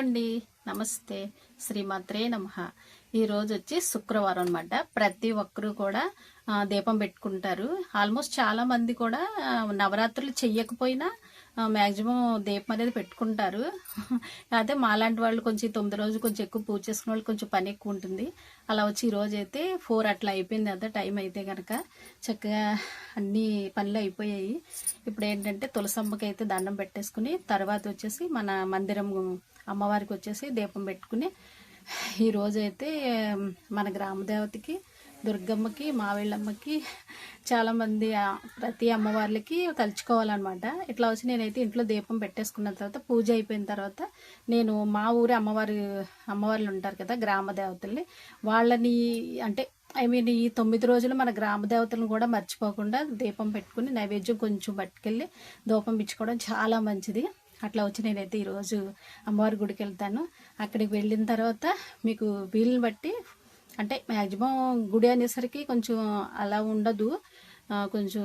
అండి. నమస్తే. శ్రీమాత్రే నమ. ఈరోజు వచ్చి శుక్రవారం అనమాట ప్రతి ఒక్కరూ కూడా దీపం పెట్టుకుంటారు. ఆల్మోస్ట్ చాలా మంది కూడా నవరాత్రులు చెయ్యకపోయినా మ్యాక్సిమం దీపం అనేది పెట్టుకుంటారు. అదే మాలాంటి వాళ్ళు కొంచెం తొమ్మిది రోజులు కొంచెం ఎక్కువ పూజ చేసుకునే వాళ్ళు కొంచెం పని ఎక్కువ ఉంటుంది. అలా వచ్చి ఈ రోజు అయితే ఫోర్ అట్లా అయిపోయింది అంత టైం అయితే కనుక చక్కగా అన్ని పనులు అయిపోయాయి. ఇప్పుడు ఏంటంటే తులసమ్మకి అయితే దండం పెట్టేసుకుని తర్వాత వచ్చేసి మన మందిరం అమ్మవారికి వచ్చేసి దీపం పెట్టుకుని ఈరోజైతే అయితే మన గ్రామ దేవతకి దుర్గమ్మకి మావేళ్ళమ్మకి చాలామంది ప్రతి అమ్మవార్లకి తలుచుకోవాలన్నమాట. ఇట్లా వచ్చి నేనైతే ఇంట్లో దీపం పెట్టేసుకున్న తర్వాత పూజ అయిపోయిన తర్వాత నేను మా ఊరి అమ్మవారి అమ్మవార్లు ఉంటారు కదా గ్రామ దేవతల్ని వాళ్ళని అంటే ఐ మీన్ ఈ తొమ్మిది రోజులు మన గ్రామ దేవతలను కూడా మర్చిపోకుండా దీపం పెట్టుకుని నైవేద్యం కొంచెం పట్టుకెళ్ళి దూపం ఇచ్చుకోవడం చాలా మంచిది. అట్లా వచ్చి నేనైతే ఈరోజు అమ్మవారి గుడికి వెళ్తాను. అక్కడికి వెళ్ళిన తర్వాత మీకు వీలుని బట్టి అంటే మ్యాక్సిమం గుడి అనేసరికి కొంచెం అలా ఉండదు. కొంచెం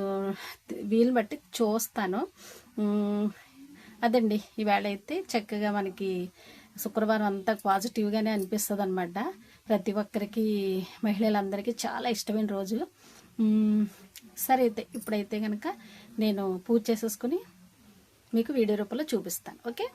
వీలు బట్టి చూస్తాను. అదండి. ఈవేళ అయితే చక్కగా మనకి శుక్రవారం అంతా పాజిటివ్గానే అనిపిస్తుంది అనమాట ప్రతి ఒక్కరికి మహిళలందరికీ చాలా ఇష్టమైన రోజు. సరే అయితే ఇప్పుడైతే కనుక నేను పూజ చేసేసుకుని మీకు వీడియో రూపంలో చూపిస్తాను ఓకే?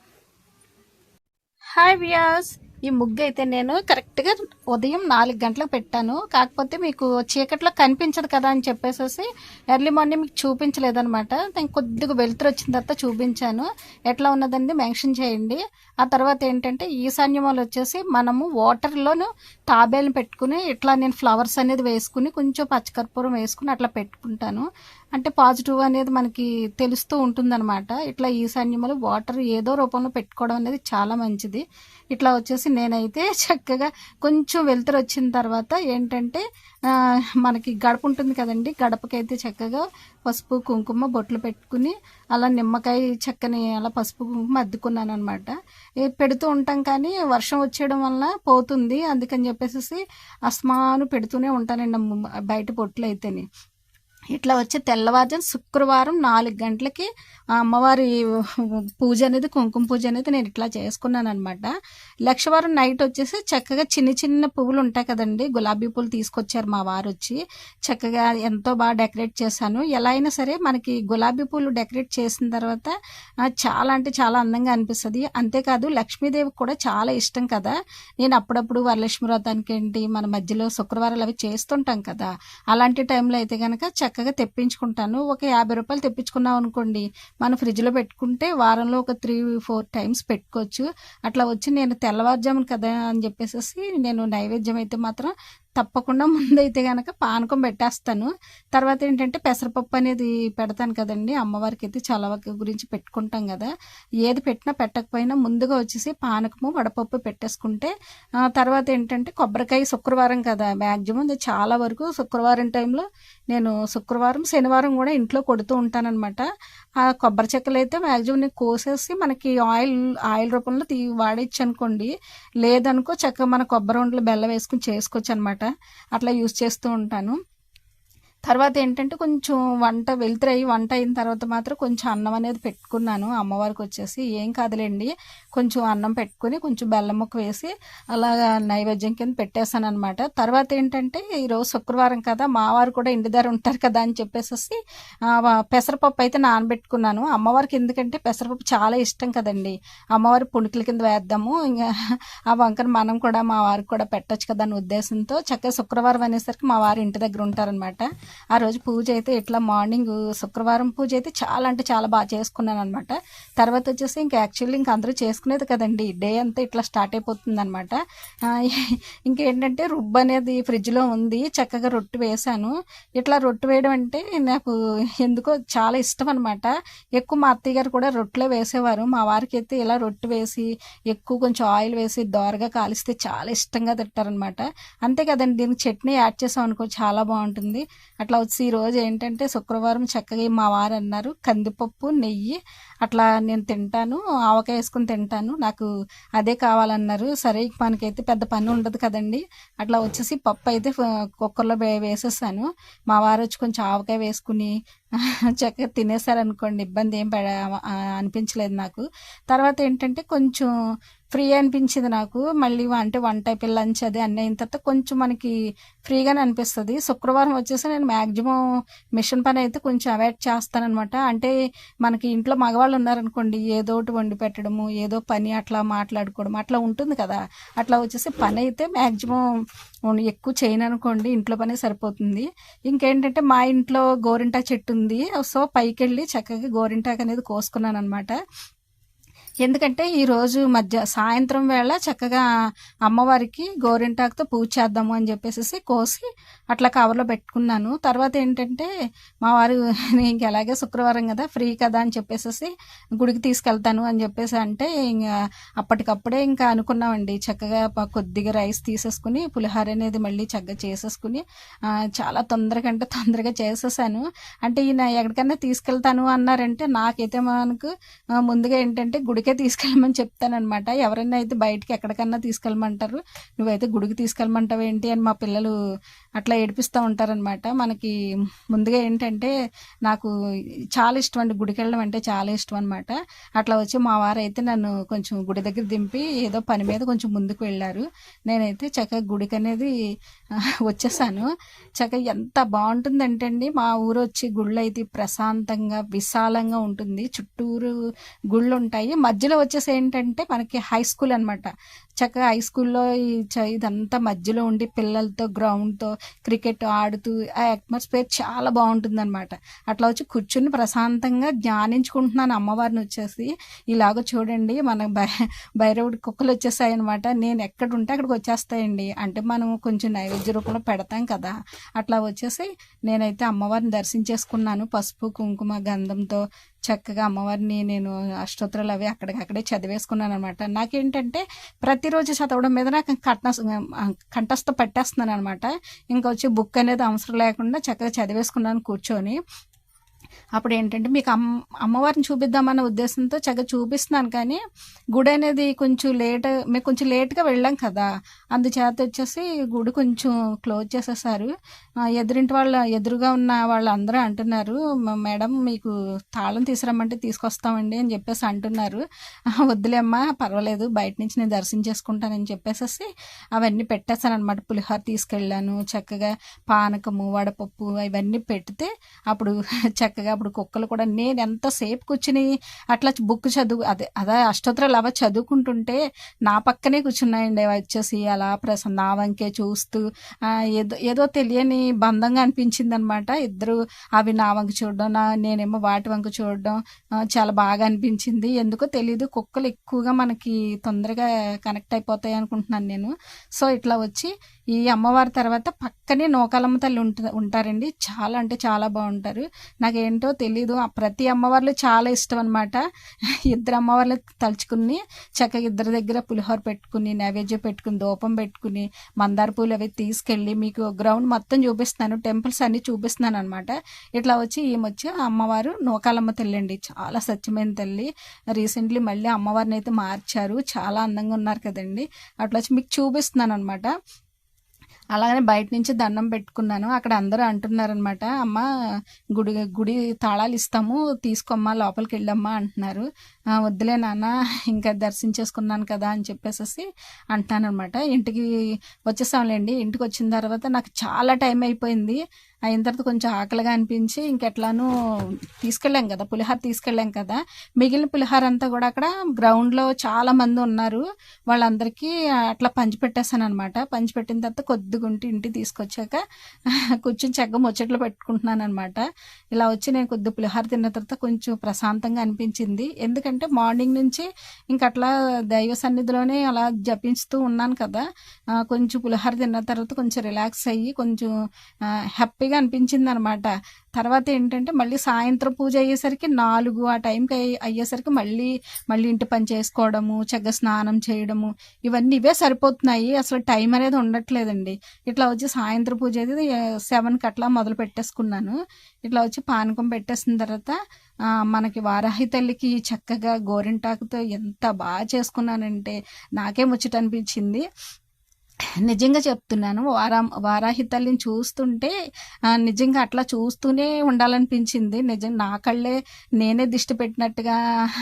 హాయ్ వియాస్ ఈ ముగ్గు అయితే నేను కరెక్ట్గా ఉదయం నాలుగు గంటలకు పెట్టాను. కాకపోతే మీకు చీకట్లో కనిపించదు కదా అని చెప్పేసి ఎర్లీ మార్నింగ్ మీకు చూపించలేదనమాట నేను కొద్దిగా వెలుతురు వచ్చిన తర్వాత చూపించాను. ఎట్లా ఉన్నదండి మెన్షన్ చేయండి. ఆ తర్వాత ఏంటంటే ఈశాన్యమాలు వచ్చేసి మనము వాటర్లోను తాబేలు పెట్టుకుని ఇట్లా నేను ఫ్లవర్స్ అనేది వేసుకుని కొంచెం పచ్చకర్పూరం వేసుకుని అట్లా పెట్టుకుంటాను. అంటే పాజిటివ్ అనేది మనకి తెలుస్తూ ఉంటుందన్నమాట. ఇట్లా ఈశాన్యములు వాటర్ ఏదో రూపంలో పెట్టుకోవడం అనేది చాలా మంచిది. ఇట్లా వచ్చేసి నేనైతే చక్కగా కొంచెం వెలుతురు వచ్చిన తర్వాత ఏంటంటే మనకి గడప ఉంటుంది కదండి. గడపకైతే చక్కగా పసుపు కుంకుమ బొట్లు పెట్టుకుని అలా నిమ్మకాయ చక్కని అలా పసుపు కుంకుమ అద్దుకున్నాను అనమాట పెడుతూ ఉంటాం కానీ వర్షం వచ్చేయడం వల్ల పోతుంది. అందుకని చెప్పేసి అస్మాను పెడుతూనే ఉంటానండి బయట బొట్లు అయితేనే. ఇట్లా వచ్చే తెల్లవారుజాము శుక్రవారం నాలుగు గంటలకి అమ్మవారి పూజ అనేది కుంకుమ పూజ అనేది నేను ఇట్లా చేసుకున్నాను అనమాట లక్షవారం నైట్ వచ్చేసి చక్కగా చిన్న చిన్న పువ్వులు ఉంటాయి కదండి గులాబీ పూలు తీసుకొచ్చారు మా వారు వచ్చి. చక్కగా ఎంతో బాగా డెకరేట్ చేశాను. ఎలా అయినా సరే మనకి గులాబీ పూలు డెకరేట్ చేసిన తర్వాత చాలా అంటే చాలా అందంగా అనిపిస్తుంది. అంతేకాదు లక్ష్మీదేవి కూడా చాలా ఇష్టం కదా. నేను అప్పుడప్పుడు వరలక్ష్మి వ్రతానికి ఏంటి మన మధ్యలో శుక్రవారాలు అవి చేస్తుంటాం కదా. అలాంటి టైంలో అయితే కనుక చక్కగా తెప్పించుకుంటాను. ఒక యాభై రూపాయలు తెప్పించుకున్నాం అనుకోండి మనం ఫ్రిడ్జ్లో పెట్టుకుంటే వారంలో ఒక త్రీ ఫోర్ టైమ్స్ పెట్టుకోవచ్చు. అట్లా వచ్చి నేను తెల్లవారుజామున కదా అని చెప్పేసి నేను నైవేద్యం అయితే మాత్రం తప్పకుండా ముందైతే కనుక పానకం పెట్టేస్తాను. తర్వాత ఏంటంటే పెసరపప్పు అనేది పెడతాను కదండి. అమ్మవారికి అయితే చలవక గురించి పెట్టుకుంటాం కదా. ఏది పెట్టినా పెట్టకపోయినా ముందుగా వచ్చేసి పానకము వడపప్పు పెట్టేసుకుంటే తర్వాత ఏంటంటే కొబ్బరికాయ శుక్రవారం కదా. మ్యాక్సిమం చాలా వరకు శుక్రవారం టైంలో నేను శుక్రవారం శనివారం కూడా ఇంట్లో కొడుతూ ఉంటానన్నమాట. ఆ కొబ్బరి చెక్కలు అయితే మ్యాక్సిమం నేను కోసేసి మనకి ఆయిల్ ఆయిల్ రూపంలో తీ వాడేచ్చు అనుకోండి. లేదనుకో చక్కగా మన కొబ్బరి ఉండలు బెల్లం వేసుకుని చేసుకోవచ్చు అనమాట అట్లా యూస్ చేస్తూ ఉంటాను. తర్వాత ఏంటంటే కొంచెం వంట వెళ్తురయ్యి వంట అయిన తర్వాత మాత్రం కొంచెం అన్నం అనేది పెట్టుకున్నాను. అమ్మవారికి వచ్చేసి ఏం కాదులేండి కొంచెం అన్నం పెట్టుకుని కొంచెం బెల్లం ముక్క వేసి అలాగా నైవేద్యం కింద పెట్టేశాను అనమాట తర్వాత ఏంటంటే ఈరోజు శుక్రవారం కదా మావారు కూడా ఇంటి దగ్గర ఉంటారు కదా అని చెప్పేసి పెసరపప్పు అయితే నానబెట్టుకున్నాను. అమ్మవారికి ఎందుకంటే పెసరపప్పు చాలా ఇష్టం కదండి. అమ్మవారి పుణుకుల కింద వేద్దాము. ఇంకా ఆ వంకన మనం కూడా మా వారికి కూడా పెట్టొచ్చు కదా అనే ఉద్దేశంతో చక్కగా శుక్రవారం అనేసరికి మా వారు ఇంటి దగ్గర ఉంటారనమాట ఆ రోజు పూజ అయితే ఇట్లా మార్నింగ్ శుక్రవారం పూజ అయితే చాలా అంటే చాలా బాగా చేసుకున్నాను అనమాట తర్వాత వచ్చేసి ఇంకా యాక్చువల్లీ ఇంకా అందరూ చేసుకునేది కదండి. డే అంతా ఇట్లా స్టార్ట్ అయిపోతుంది అనమాట ఇంకేంటంటే రుబ్బు అనేది ఫ్రిడ్జ్లో ఉంది చక్కగా రొట్టె వేసాను. ఇట్లా రొట్టె వేయడం అంటే నాకు ఎందుకో చాలా ఇష్టం అనమాట ఎక్కువ మా అత్తయ్య గారు కూడా రొట్టెలే వేసేవారు. మా వారికి అయితే ఇలా రొట్టె వేసి ఎక్కువ కొంచెం ఆయిల్ వేసి దోరగా కాలిస్తే చాలా ఇష్టంగా తింటారనమాట అంతే కదండి దీనికి చట్నీ యాడ్ చేసాం అనుకో చాలా బాగుంటుంది. అట్లా వచ్చి ఈ రోజు ఏంటంటే శుక్రవారం చక్కగా మా వారు అన్నారు కందిపప్పు నెయ్యి అట్లా నేను తింటాను ఆవకాయ వేసుకుని తింటాను నాకు అదే కావాలన్నారు. సరే మనకైతే పెద్ద పని ఉండదు కదండి. అట్లా వచ్చేసి పప్పు అయితే కుక్కర్లో వేసేసాను. మా వారు వచ్చి కొంచెం ఆవకాయ వేసుకుని చక్కగా తినేసారనుకోండి ఇబ్బంది ఏం పడ అనిపించలేదు నాకు. తర్వాత ఏంటంటే కొంచెం ఫ్రీ అనిపించింది నాకు. మళ్ళీ అంటే వన్ టైప్ లంచ్ అది అన్నీ అయిన తర్వాత కొంచెం మనకి ఫ్రీగానే అనిపిస్తుంది. శుక్రవారం వచ్చేసి నేను మ్యాక్సిమం మిషన్ పని అయితే కొంచెం అవాయిడ్ చేస్తానన్నమాట. అంటే మనకి ఇంట్లో మగవాళ్ళు ఉన్నారనుకోండి ఏదో ఒకటి వండి పెట్టడము ఏదో పని అట్లా మాట్లాడుకోవడం అట్లా ఉంటుంది కదా. అట్లా వచ్చేసి పని అయితే మ్యాక్సిమం ఎక్కువ చేయను అనుకోండి ఇంట్లో పనే సరిపోతుంది. ఇంకేంటంటే మా ఇంట్లో గోరింటా చెట్టు ఉంది. సో పైకి వెళ్ళి చక్కగా గోరింటాకు అనేది కోసుకున్నాను అనమాట ఎందుకంటే ఈరోజు మధ్య సాయంత్రం వేళ చక్కగా అమ్మవారికి గోరింటాకుతో పూజ చేద్దాము అని చెప్పేసి కోసి అట్లా కవర్లో పెట్టుకున్నాను. తర్వాత ఏంటంటే మా వారు ఇంక ఎలాగే శుక్రవారం కదా ఫ్రీ కదా అని చెప్పేసి గుడికి తీసుకెళ్తాను అని చెప్పేసి అంటే ఇంకా అప్పటికప్పుడే ఇంకా అనుకున్నామండి. చక్కగా కొద్దిగా రైస్ తీసేసుకుని పులిహోర అనేది మళ్ళీ చక్కగా చేసేసుకుని చాలా తొందరగా అంటే తొందరగా చేసేసాను. అంటే ఈయన ఎక్కడికైనా తీసుకెళ్తాను అన్నారంటే నాకైతే మనకు ముందుగా ఏంటంటే గుడికే తీసుకెళ్ళమని చెప్తానమాట ఎవరైనా అయితే బయటికి ఎక్కడికన్నా తీసుకెళ్ళమంటారు. నువ్వైతే గుడికి తీసుకెళ్ళమంటావు ఏంటి అని మా పిల్లలు అట్లా ఏడిపిస్తూ ఉంటారనమాట మనకి ముందుగా ఏంటంటే నాకు చాలా ఇష్టం అండి గుడికి వెళ్ళడం అంటే చాలా ఇష్టం అనమాట అట్లా వచ్చి మా వారు అయితే నన్ను కొంచెం గుడి దగ్గర దింపి ఏదో పని మీద కొంచెం ముందుకు వెళ్ళారు. నేనైతే చక్కగా గుడికి అనేది వచ్చేసాను. చక్కగా ఎంత బాగుంటుందంటే అండి మా ఊరు వచ్చి గుళ్ళు అయితే ప్రశాంతంగా విశాలంగా ఉంటుంది. చుట్టూరు గుళ్ళు ఉంటాయి. మధ్యలో వచ్చేసి ఏంటంటే మనకి హై స్కూల్ అనమాట చక్కగా హై స్కూల్లో ఇదంతా మధ్యలో ఉండి పిల్లలతో గ్రౌండ్తో క్రికెట్ ఆడుతూ ఆ అట్మాస్ఫియర్ చాలా బాగుంటుంది అనమాట అట్లా వచ్చి కూర్చుని ప్రశాంతంగా ధ్యానించుకుంటున్నాను అమ్మవారిని వచ్చేసి. ఇలాగ చూడండి మన భై భైరవుడి కుక్కలు వచ్చేసాయి అనమాట నేను ఎక్కడ ఉంటే అక్కడికి వచ్చేస్తాయండి. అంటే మనం కొంచెం నైవేద్య రూపంలో పెడతాం కదా. అట్లా వచ్చేసి నేనైతే అమ్మవారిని దర్శించేసుకున్నాను. పసుపు కుంకుమ గంధంతో చక్కగా అమ్మవారిని నేను అష్టోత్తరాలు అవి అక్కడికక్కడే చదివేసుకున్నాను అనమాట నాకేంటంటే ప్రతిరోజు చదవడం మీద నాకు కట్న కంఠస్థ పట్టేస్తున్నాను అనమాట ఇంకా వచ్చి బుక్ అనేది అవసరం లేకుండా చక్కగా చదివేసుకున్నాను కూర్చొని. అప్పుడు ఏంటంటే మీకు అమ్మ అమ్మవారిని చూపిద్దామన్న ఉద్దేశంతో చక్కగా చూపిస్తున్నాను కానీ గుడి అనేది కొంచెం లేట్ మేము కొంచెం లేట్గా వెళ్ళాం కదా. అందుచేత వచ్చేసి గుడి కొంచెం క్లోజ్ చేసేసారు. ఎదురింటి వాళ్ళ ఎదురుగా ఉన్న వాళ్ళందరూ అంటున్నారు మేడం మీకు తాళం తీసుకురమ్మంటే తీసుకొస్తామండి అని చెప్పేసి అంటున్నారు. వద్దులేమ్మా పర్వాలేదు బయట నుంచి నేను దర్శనం చేసుకుంటానని చెప్పేసి అవన్నీ పెట్టేశాను అనమాట పులిహోర తీసుకెళ్ళాను చక్కగా పానకము వడపప్పు ఇవన్నీ పెడితే అప్పుడు చక్కగా అప్పుడు కుక్కలు కూడా నేను ఎంతసేపు కూర్చుని అట్లా బుక్ చదువు అదే అదే అష్టోత్తరాలు అవ చదువుకుంటుంటే నా పక్కనే కూర్చున్నాయండి అవి వచ్చేసి అలా ప్రసన్న నా వంకే చూస్తూ ఏదో ఏదో తెలియని బంధంగా అనిపించింది అనమాట ఇద్దరు అవి నా వంక చూడడం నా నేనేమో వాటి వంక చూడడం చాలా బాగా అనిపించింది. ఎందుకో తెలియదు కుక్కలు ఎక్కువగా మనకి తొందరగా కనెక్ట్ అయిపోతాయి అనుకుంటున్నాను నేను. సో ఇట్లా వచ్చి ఈ అమ్మవారి తర్వాత పక్కనే నోకాలమ్మ తల్లి ఉంట ఉంటారండి. చాలా అంటే చాలా బాగుంటారు. నాకు ఏంటో తెలీదు. ప్రతి అమ్మవార్లు చాలా ఇష్టం అనమాట ఇద్దరు అమ్మవార్లు తలుచుకుని చక్కగా ఇద్దరి దగ్గర పులిహోర పెట్టుకుని నైవేద్యం పెట్టుకుని దూపం పెట్టుకుని మందార పూలు అవి తీసుకెళ్ళి మీకు గ్రౌండ్ మొత్తం చూపిస్తాను. టెంపుల్స్ అన్ని చూపిస్తున్నాను అనమాట ఇట్లా వచ్చి ఈమె అమ్మవారు నూకాలమ్మ తల్లి అండి. చాలా సత్యమైన తల్లి. రీసెంట్లీ మళ్ళీ అమ్మవారిని అయితే మార్చారు. చాలా అందంగా ఉన్నారు కదండి. అట్లా వచ్చి మీకు చూపిస్తున్నాను అనమాట అలాగనే బయట నుంచి దండం పెట్టుకున్నాను. అక్కడ అందరూ అంటున్నారనమాట అమ్మ గుడి గుడి తాళాలు ఇస్తాము తీసుకోమ్మా లోపలికి వెళ్ళమ్మా అంటున్నారు. వద్దులే నాన్న ఇంకా దర్శించేసుకున్నాను కదా అని చెప్పేసి అంటున్నాను అనమాట ఇంటికి వచ్చేసాంలేండి ఇంటికి వచ్చిన తర్వాత నాకు చాలా టైం అయిపోయింది. అయిన తర్వాత కొంచెం ఆకలిగా అనిపించి ఇంకెట్లానూ తీసుకెళ్ళాం కదా పులిహార తీసుకెళ్ళాం కదా. మిగిలిన పులిహార అంతా కూడా అక్కడ గ్రౌండ్లో చాలా మంది ఉన్నారు. వాళ్ళందరికీ అట్లా పంచిపెట్టేసాను అనమాట పంచిపెట్టిన తర్వాత కొద్దిగా ఉంటే ఇంటికి తీసుకొచ్చాక కూర్చొని చెక్క ముచ్చట్లు పెట్టుకుంటున్నాను అనమాట ఇలా వచ్చి నేను కొద్ది పులిహార తిన్న తర్వాత కొంచెం ప్రశాంతంగా అనిపించింది. ఎందుకంటే మార్నింగ్ నుంచి ఇంక అట్లా దైవ సన్నిధిలోనే అలా జపించుతూ ఉన్నాను కదా. కొంచెం పులిహార తిన్న తర్వాత కొంచెం రిలాక్స్ అయ్యి కొంచెం హ్యాపీ హ్యాపీగా అనిపించింది అనమాట తర్వాత ఏంటంటే మళ్ళీ సాయంత్రం పూజ అయ్యేసరికి నాలుగు ఆ టైంకి అయ్యేసరికి మళ్ళీ మళ్ళీ ఇంటి పని చేసుకోవడము చక్కగా స్నానం చేయడము ఇవన్నీ ఇవే సరిపోతున్నాయి. అసలు టైం అనేది ఉండట్లేదండి. ఇట్లా వచ్చి సాయంత్రం పూజ అయితే సెవెన్కి అట్లా మొదలు పెట్టేసుకున్నాను. ఇట్లా వచ్చి పానకం పెట్టేసిన తర్వాత మనకి వారాహి తల్లికి చక్కగా గోరింటాకుతో ఎంత బాగా చేసుకున్నానంటే నాకే ముచ్చట అనిపించింది నిజంగా చెప్తున్నాను. వారా వారాహి తల్లిని చూస్తుంటే నిజంగా అట్లా చూస్తూనే ఉండాలనిపించింది. నిజం నా కళ్ళే నేనే దిష్టి పెట్టినట్టుగా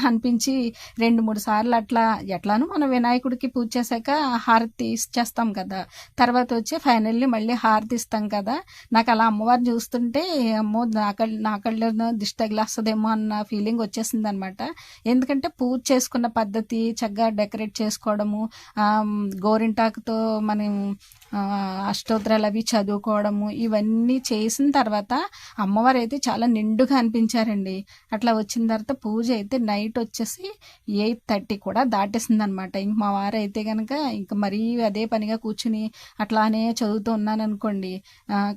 అనిపించి రెండు మూడు సార్లు అట్లా ఎట్లానో మనం వినాయకుడికి పూజ చేశాక హారతి ఇచ్చేస్తాం కదా. తర్వాత వచ్చి ఫైనల్లీ మళ్ళీ హారతి ఇస్తాం కదా. నాకు అలా అమ్మవారిని చూస్తుంటే అమ్మో నా కళ్ళు నా కళ్ళు దిష్టి తగిలేస్తుందేమో అన్న ఫీలింగ్ వచ్చేసింది అనమాట ఎందుకంటే పూజ చేసుకున్న పద్ధతి చక్కగా డెకరేట్ చేసుకోవడము గోరింటాకుతో మనం అష్టోత్తరాలు అవి చదువుకోవడము ఇవన్నీ చేసిన తర్వాత అమ్మవారు అయితే చాలా నిండుగా అనిపించారండి. అట్లా వచ్చిన తర్వాత పూజ అయితే నైట్ వచ్చేసి ఎయిట్ థర్టీ కూడా దాటేసింది అనమాట ఇంక మా వారు అయితే కనుక ఇంక మరీ అదే పనిగా కూర్చుని అట్లానే చదువుతూ ఉన్నాను అనుకోండి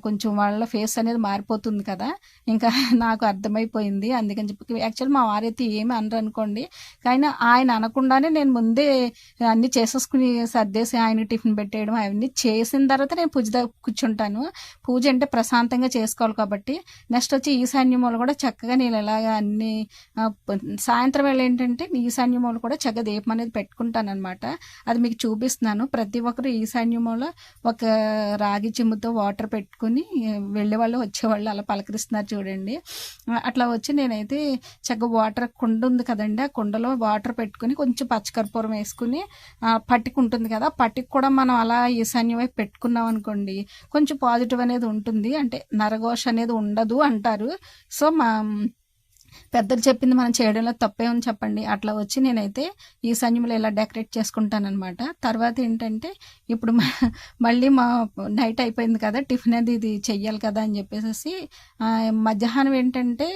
కొంచెం వాళ్ళ ఫేస్ అనేది మారిపోతుంది కదా. ఇంకా నాకు అర్థమైపోయింది. అందుకని చెప్పి యాక్చువల్ మా వారైతే ఏమి అనరు అనుకోండి కానీ ఆయన అనకుండానే నేను ముందే అన్ని చేసేసుకుని సర్దేసి ఆయన టిఫిన్ చేయడం అవన్నీ చేసిన తర్వాత నేను పూజ కూర్చుంటాను. పూజ అంటే ప్రశాంతంగా చేసుకోవాలి కాబట్టి నెక్స్ట్ వచ్చి ఈశాన్యములు కూడా చక్కగా నేను ఎలాగా అన్ని సాయంత్రం వేళ ఏంటంటే ఈశాన్యములు కూడా చక్కగా దీపం అనేది పెట్టుకుంటాను అనమాట అది మీకు చూపిస్తున్నాను. ప్రతి ఒక్కరు ఈశాన్యమూల ఒక రాగి చిమ్ముతో వాటర్ పెట్టుకుని వెళ్ళే వాళ్ళు వచ్చేవాళ్ళు అలా పలకరిస్తున్నారు చూడండి. అట్లా వచ్చి నేనైతే చక్కగా వాటర్ కుండ ఉంది కదండి. ఆ కుండలో వాటర్ పెట్టుకుని కొంచెం పచ్చకర్పూరం వేసుకుని ఆ, పట్టిక ఉంటుంది కదా. పట్టుకు పట్టిక కూడా మనం అలా ఈశాన్యం వైపు పెట్టుకున్నాం అనుకోండి కొంచెం పాజిటివ్ అనేది ఉంటుంది. అంటే నరఘోష అనేది ఉండదు అంటారు. సో మా పెద్దలు చెప్పింది మనం చేయడంలో తప్పే ఉంది చెప్పండి. అట్లా వచ్చి నేనైతే ఈ సంయములు ఇలా డెకరేట్ చేసుకుంటానమాట తర్వాత ఏంటంటే ఇప్పుడు మళ్ళీ మా నైట్ అయిపోయింది కదా టిఫిన్ అది ఇది చెయ్యాలి కదా అని చెప్పేసి మధ్యాహ్నం ఏంటంటే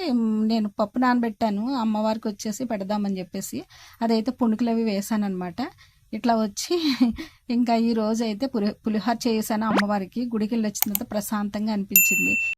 నేను పప్పు నానబెట్టాను అమ్మవారికి వచ్చేసి పెడదామని చెప్పేసి అదైతే పుణుకులు అవి వేసాను అనమాట ఇట్లా వచ్చి ఇంకా ఈ రోజు అయితే పులి పులిహోర చేసాను అమ్మవారికి. గుడికి వెళ్ళి వచ్చిన తర్వాత ప్రశాంతంగా అనిపించింది.